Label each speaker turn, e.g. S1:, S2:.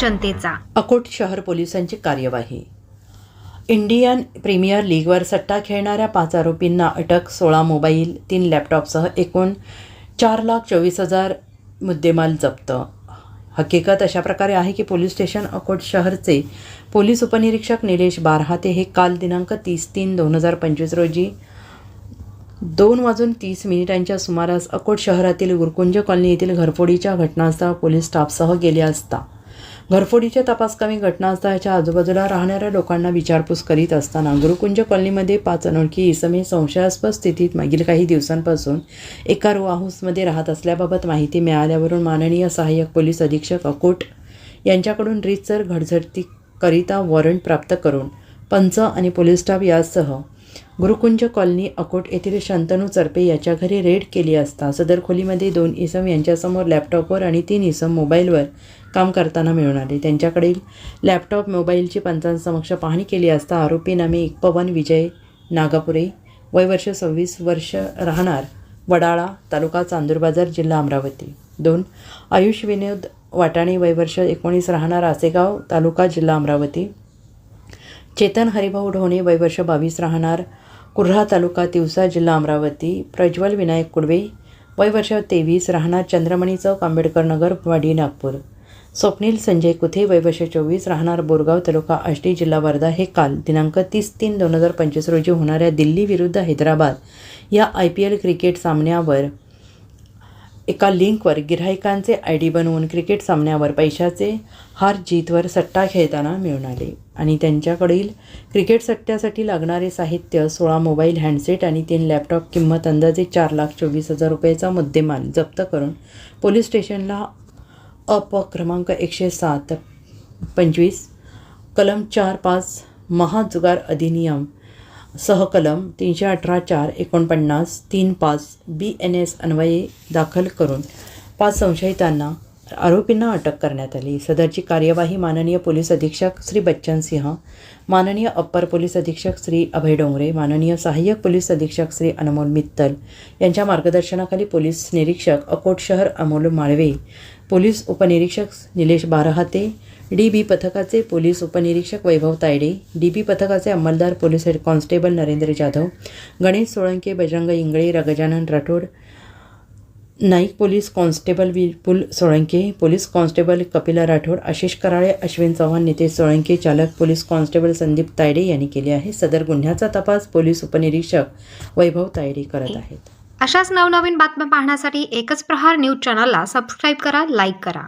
S1: जनतेचा.
S2: अकोट शहर पोलिसांची कार्यवाही. इंडियन प्रीमियर लीगवर सट्टा खेळणाऱ्या पाच आरोपींना अटक सोळा मोबाईल तीन लॅपटॉपसह एकूण चार लाख चोवीस हजार मुद्देमाल जप्त. हकीकत अशा प्रकारे आहे की पोलीस स्टेशन अकोट शहरचे पोलीस उपनिरीक्षक निलेश बारहाते हे काल दिनांक तीस तीन दोन हजार पंचवीस रोजी दोन वाजून तीस मिनिटांच्या सुमारास अकोट शहरातील गुरकुंज कॉलनी येथील घरफोडीच्या घटनास्थळ पोलीस स्टाफसह गेले असता. घरफोडीच्या तपासकामी घटनास्थळाच्या आजूबाजूला राहणाऱ्या लोकांना विचारपूस करीत असताना गुरुकुंज कॉलनीमध्ये पाच अनोळखी इसमे संशयास्पद स्थितीत मागील काही दिवसांपासून एका रो हाऊसमध्ये राहत असल्याबाबत माहिती मिळाल्यावरून माननीय सहाय्यक पोलीस अधीक्षक अकोट यांच्याकडून रीतसर घडझडतीकरिता वॉरंट प्राप्त करून पंच आणि पोलीस स्टाफ यासह गुरुकुंज कॉलनी अकोट येथील शंतनू चरपे याच्या घरी रेड केली असता सदर खोलीमध्ये दोन इसम यांच्यासमोर लॅपटॉपवर आणि तीन इसम मोबाईलवर काम करताना मिळून आले. त्यांच्याकडील लॅपटॉप मोबाईलची पंचांसमक्ष पाहणी केली असता आरोपी नामे पवन विजय नागापुरे वय वर्ष सव्वीस वर्ष राहणार वडाळा तालुका चांदूरबाजार जिल्हा अमरावती. दोन आयुष विनोद वाटाणे वय वर्ष एकोणीस राहणार आसेगाव तालुका जिल्हा अमरावती. चेतन हरिभाऊ ढोणे वय वर्ष बावीस राहणार. कुर्हा तालुका तिवसा जिल्हा अमरावती. प्रज्वल विनायक कुडवे वय वर्ष तेवीस राहणार. चंद्रमणी चौक आंबेडकर नगर वाडी नागपूर. स्वप्नील संजय कुथे वय वर्ष चोवीस राहणार. बोरगाव तालुका आष्टी जिल्हा वर्धा. हे काल दिनांक तीस तीन दोन हजार पंचवीस रोजी होणाऱ्या दिल्ली विरुद्ध हैदराबाद या आय पी एल क्रिकेट सामन्यावर एका लिंकवर गिऱ्हाईकांचे आय डी बनवून क्रिकेट सामन्यावर पैशाचे हार जीतवर सट्टा खेळताना मिळून आले. आणि त्यांच्याकडील क्रिकेट सट्ट्यासाठी लागणारे साहित्य सोळा मोबाईल हँडसेट आणि तीन लॅपटॉप किंमत अंदाजे चार लाख चोवीस हजार रुपयाचा मुद्देमाल जप्त करून पोलीस स्टेशनला अप क्रमांक एकशे सात पंचवीस कलम चार पाच महाजुगार अधिनियम सहकलम तीनशे अठरा चार एकोणपन्नास तीन पाच बी एन एस अन्वये दाखल करून पाच संशयितांना आरोपींना अटक करण्यात आली. सदरची कार्यवाही माननीय पोलीस अधीक्षक श्री बच्चन सिंह माननीय अप्पर पोलीस अधीक्षक श्री अभय डोंगरे माननीय सहाय्यक पोलीस अधीक्षक श्री अनमोल मित्तल यांच्या मार्गदर्शनाखाली पोलीस निरीक्षक अकोट शहर अमोल माळवे पोलीस उपनिरीक्षक निलेश बारहाते डी बी पथकाचे पोलीस उपनिरीक्षक वैभव तायडे डी बी पथकाचे अंमलदार police head constable Narendra Jadhav Ganesh Solanke Bajrang Ingale रगजानन Rathod Naik police constable Vipul Solanke police constable Kapila Rathod Ashish Karale Ashwin Chavan Nitesh Solanke चालक police constable Sandeep Tayde यांनी केले आहे. सदर गुन्ह्याचा तपास पोलीस उपनिरीक्षक वैभव तायडे करत आहेत.
S1: अशाच नवनवीन बातम्या पाहण्यासाठी एकच प्रहार न्यूज चॅनलला सबस्क्राईब करा लाईक करा.